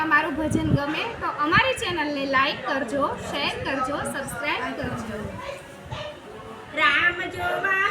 અમારું ભજન ગમે તો અમારી ચેનલને લાઈક કરજો શેર કરજો સબસ્ક્રાઈબ કરજો. રામ જોવા